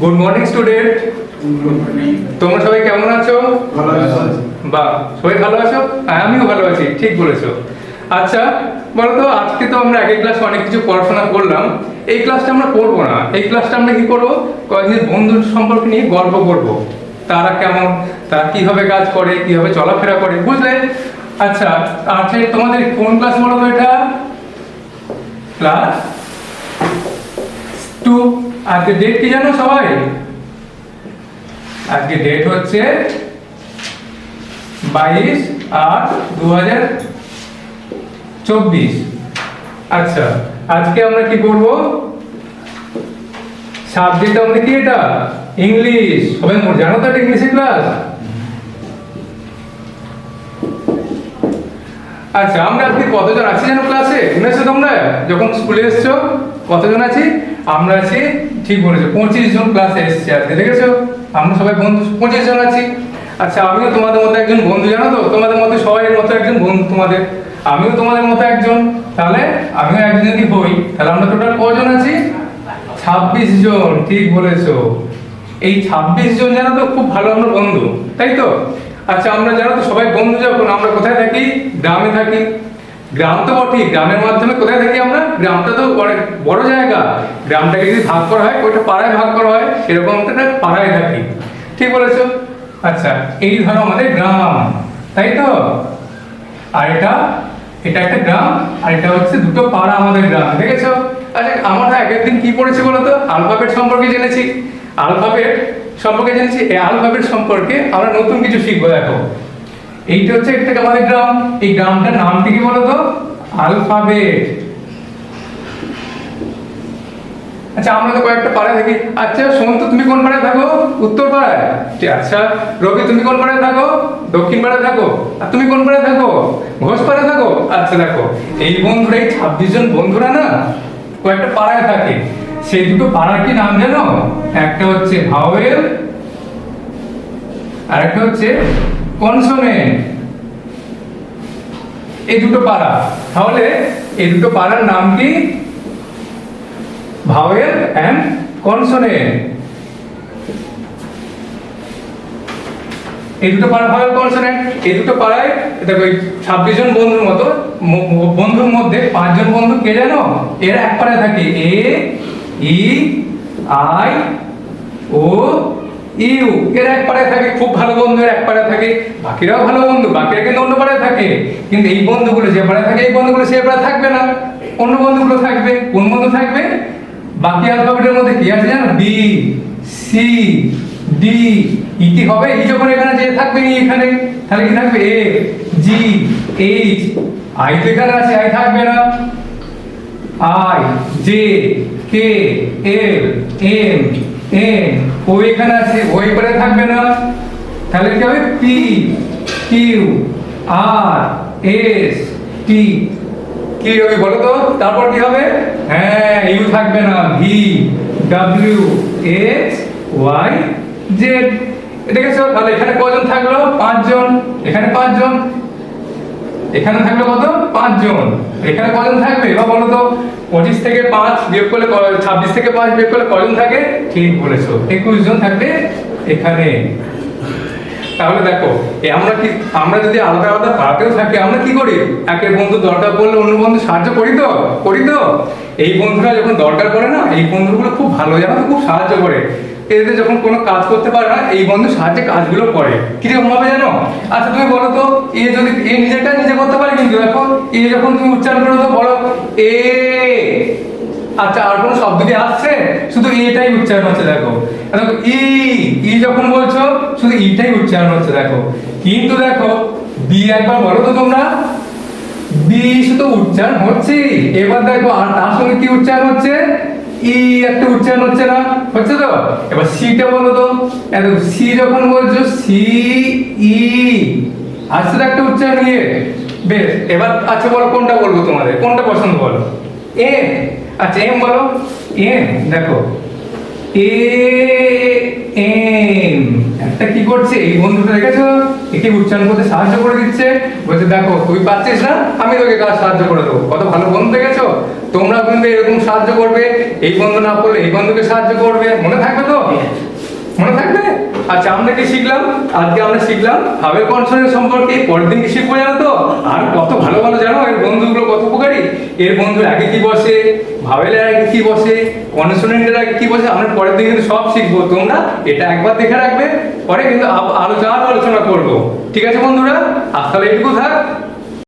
Good morning student তোমরা সবাই কেমন আছো? বা সবাই ভালো আছো? হ্যাঁ আমিও ভালো আছি ঠিক বলেছ। আচ্ছা বলো তো আজকে তো আমরা এক ক্লাস অনেক কিছু পড়াশোনা করলাম। এই ক্লাসটা আমরা করব না। এই ক্লাসটা আমরা কি করব? কয়েকদিন বন্ধুর সম্পর্কে নিয়ে গল্প করব। তারা কেমন তারা কীভাবে কাজ করে কীভাবে চলাফেরা করে বুঝলে? আচ্ছা আচ্ছা তোমাদের কোন ক্লাস বলো এটা? ক্লাস টু আজকে ডেট কি জানো সবাই? আজকে ডেট হচ্ছে বাইশ আট দু হাজার চব্বিশ। আচ্ছা আজকে আমরা কি করব? সাবজেক্ট আমাদের কি এটা? ইংলিশ সবাই জানো তো ইংলিশের ক্লাস আচ্ছা আমরা আজকে কতজন আছি জানো ক্লাসে শুনেছো তোমরা? যখন স্কুলে এসছো, কতজন আছি? আমরা আছি, ঠিক বলেছ, পঁচিশ জন ক্লাসে এসছি আজকে, দেখেছ? আমরা সবাই বন্ধু, পঁচিশ জন আছি। আচ্ছা আমিও তোমাদের মতো একজন বন্ধু, জানো তো? তোমাদের মতো সবাই মতো একজন বন্ধু তোমাদের। আমিও তোমাদের মতো একজন। তাহলে আমিও একজন যদি হই? তাহলে আমরা টোটাল কজন আছি? ছাব্বিশ জন, ঠিক বলেছ। এই ছাব্বিশ জন জানো তো খুব ভালো আমরা বন্ধু, তাই তো? আচ্ছা আমরা জানো তো সবাই বন্ধু যখন, আমরা কোথায় থাকি? গ্রামে থাকি। গ্রাম তো বটেই গ্রামের মাধ্যমে কোথায় থাকি আমরা? গ্রামটা তো অনেক বড় জায়গা। গ্রামটাকে যদি ভাগ করা হয়, ওইটা পাড়ায় ভাগ করা হয় এরকম একটা পাড়ায় থাকি। ঠিক বলেছ? আচ্ছা এই ধরো আমাদের গ্রাম তাই তো? আর এটা এটা একটা গ্রাম, আর এটা হচ্ছে দুটো পাড়া আমাদের গ্রাম, দেখেছ? আচ্ছা আমরা এক একদিন কি পড়েছি বলতো আলফাবেট সম্পর্কে জেনেছি। আলফাবেট সম্পর্কে জেনেছি, এই আলফাবেট সম্পর্কে আমরা নতুন কিছু শিখব, দেখো। এইটা হচ্ছে একটা আমাদের গ্রাম। এই গ্রামটার নাম কি বলতো? আলফাবেট। আচ্ছা আমরা তো কয়েকটা পাড়ায় থাকি। আচ্ছা সন্তু তুমি কোন পাড়ায় থাকো? উত্তর পাড়ায়। আচ্ছা রবি, তুমি কোন পাড়ায় থাকো? দক্ষিণ পাড়ায় থাকো। আর তুমি কোন পাড়ায় থাকো? ঘোষ পাড়ায় থাকো? আচ্ছা দেখো, এই বন্ধুরা, এই ছাব্বিশ জন বন্ধুরা না, কয়েকটা পাড়ায় থাকে। সেই দুটো পাড়ার কি নাম জানো? একটা হচ্ছে ভাওয়েল আর একটা হচ্ছে কনসোনেন্ট এই দুটো পাড়া। তাহলে এই দুটো পাড়ার নাম কি? ভাওয়েল অ্যান্ড কনসোনেন্ট এই দুটো পাড়া ভাওয়েল কনসোনেন্ট এই দুটো পাড়ায়, দেখো এই ছাব্বিশ জন বন্ধুর মতো বন্ধুর মধ্যে পাঁচজন বন্ধু কে জানো? এরা এক পাড়ায় থাকে। এ, ই, আই, ও ইউ, এরা এক পাড়ায় থাকে, খুব ভালো বন্ধু এরা এক পাড়ায় থাকে, বাকিরাও ভালো বন্ধু, বাকিরা কিন্তু অন্য পাড়ায় থাকে। কিন্তু এই বন্ধুগুলো যে পাড়ায় থাকে, এই বন্ধুগুলো সে পাড়ায় থাকবে না। অন্য বন্ধুগুলো থাকবে, কোন বন্ধু থাকবে? বাকি অ্যালফাবেটের মধ্যে কি আছে জানো? বি সি ডি ইটি হবে? ই যখন এখানে যে থাকবে ই এখানে, তাহলে কি থাকবে? এ জি এইচ আই তো এখানে আছে আই থাকবে না। I J K L M N O এখানে আছে ও এবারে থাকবে না। তাহলে কি হবে? P Q R S T কি হবে বলো তো? তারপর কি হবে? হ্যাঁ ইউ থাকবে না V W X Y Z দেখেছ তাহলে এখানে কজন থাকল? পাঁচজন। এখানে পাঁচজন। এখানে থাকল কত? পাঁচজন। এখানে কজন থাকবে? এবার বলো তো। পঁচিশ থেকে পাঁচ বিয়োগ করলে ছাব্বিশ থেকে পাঁচ বিয়োগ করলে কজন থাকে? ঠিক বলেছ। একুশ জন থাকবে এখানে। তাহলে দেখো আমরা কি আমরা যদি আলাদা আলাদা পাড়াতেও থাকি, আমরা কি করি? একের বন্ধু দরকার পড়লে অন্য বন্ধু সাহায্য করি তো? করি তো? এই বন্ধুরা যখন দরকার পড়ে না, এই বন্ধুগুলো খুব ভালো, জানো খুব সাহায্য করে। এদের যখন কোনো কাজ করতে পারে না, এই বন্ধু সাহায্যে কাজগুলো করে। কীরকম ভাবে জানো? আচ্ছা তুমি বলো তো, এ যদি, এ নিজেরটা নিজে করতে পারে কিন্তু দেখো এ যখন তুমি উচ্চারণ করো তো বলো, এ। আচ্ছা আর কোনো শব্দ কি আসছে? শুধু এটাই উচ্চারণ হচ্ছে, দেখো। দেখো ই ই যখন বলছো, শুধু ইটাই উচ্চারণ হচ্ছে, দেখো। কিন্তু দেখো, বি একবার বলো তো তোমরা। বি শুধু উচ্চারণ হচ্ছে এবার দেখো, আর তার সঙ্গে কি উচ্চারণ হচ্ছে? ই একটা উচ্চারণ হচ্ছে না, হচ্ছে তো? এবার সিটা বলো তো। সি যখন বলছো সি ই আসছে তো একটা উচ্চারণ নিয়ে। বেশ, এবার আচ্ছা বলো, কোনটা বলব তোমাদের? কোনটা পছন্দ বলো? এ আচ্ছা এম বলো। এম দেখো। এ এম একটা কি করছে? এই বন্ধুটা দেখেছ? একে উচ্চারণ করতে সাহায্য করে দিচ্ছে। বলছে, দেখো তুই পাচ্ছিস না, আমি তোকে কাজ সাহায্য করে দেবো? কত ভালো বন্ধু দেখেছ তোমরা কিন্তু এরকম সাহায্য করবে। এই বন্ধু না পড়লে এই বন্ধুকে সাহায্য করবে। মনে থাকবে তো? আচ্ছা আমরা কি শিখলাম? আজকে আমরা শিখলাম ভাবের কনসোনেন্ট সম্পর্কে, পরের দিন কি শিখব জানো তো? আর কত ভালো ভালো জানো? এর বন্ধুগুলো কত উপকারী? এর বন্ধু আগে কি বসে? ভাবেলের আগে কি বসে? কনসোনেন্টের আগে কি বসে? আমরা পরের দিন কিন্তু সব শিখব। তোমরা এটা একবার দেখে রাখবে, পরে কিন্তু আরও আলোচনা করব। ঠিক আছে বন্ধুরা? আজ তাহলে এটুকু থাক।